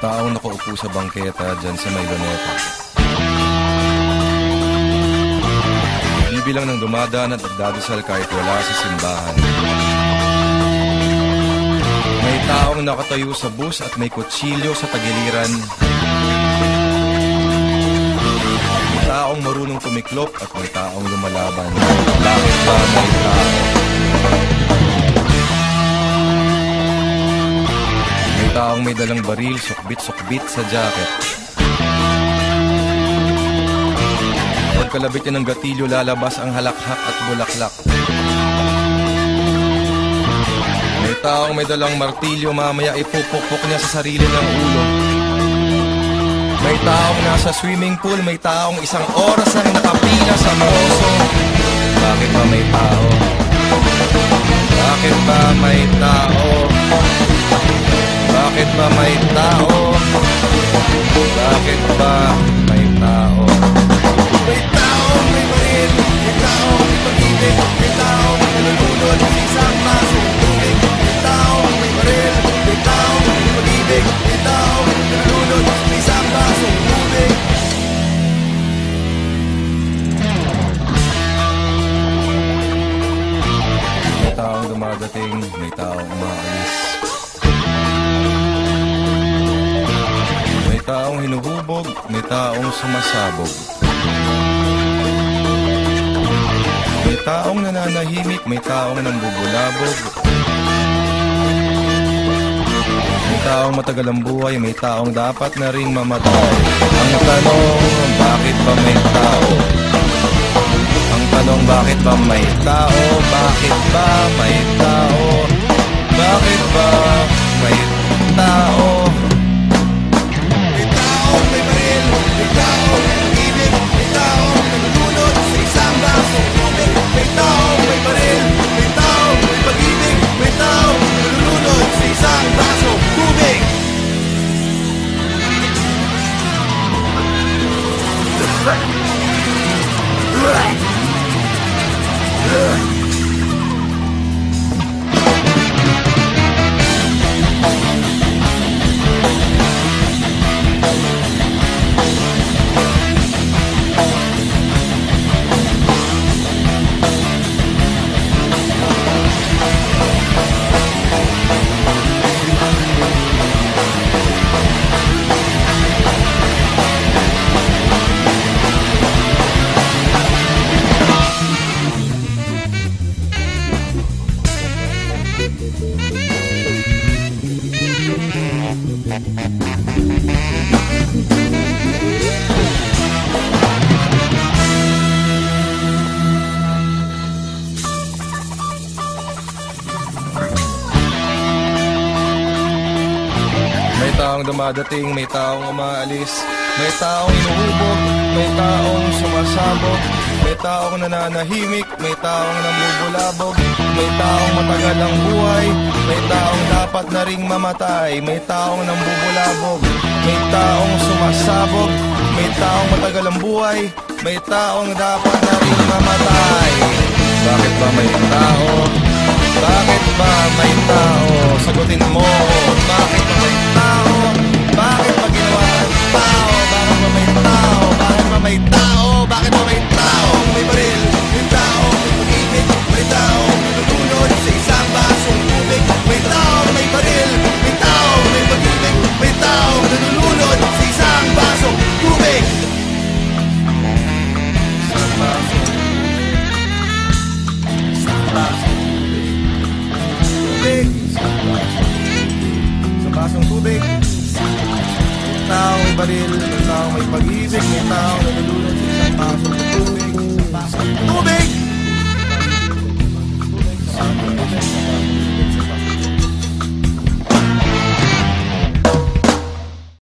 taong nakaupo sa bangketa dyan sa may luneta. Bibilang ng dumadaan at nagdadasal kahit wala sa simbahan. May taong nakatayo sa bus at may kutsilyo sa tagiliran. May taong marunong tumiklop at may taong lumalaban. Bakit ba may tao? Taong may dalang baril, sukbit-sukbit sa jacket. Pagkalabit niya ng gatilyo, lalabas ang halakhak at bulaklak. May taong may dalang martilyo, mamaya ipupukpok niya sa sarili ng ulo. May taong nasa swimming pool, may taong isang oras ang nakapila sa poso. Bakit ba may tao? Ba may tao? Bakit ba may tao? May tao, may baril May tao, may pag-ibig. May tao, nalulunod. Sa isang basong tubig May tao, may baril. May tao, may pag-ibig. May tao, nalulunod. Sa isang basong tubig May taong dumadating, may taong umaalis hinuhubog, may taong sumasabog May taong nananahimik, may taong nambubulabog May taong matagal ang buhay, may taong dapat na ring mamatay Ang tanong, bakit ba may tao? Ang tanong, bakit ba may tao? Bakit ba may tao? Bakit ba May taong dumadating, may taong umaalis May taong inuubog, may taong sumasabog May taong nananahimik, may taong namubulabog May taong matagal ang buhay May taong dapat na ring mamatay May taong nambubulabog May taong sumasabog May taong matagal ang buhay May taong dapat na ring mamatay baril, may taong may pag-ibig, may taong nalulunod sa pasok ng tubig. Tubig!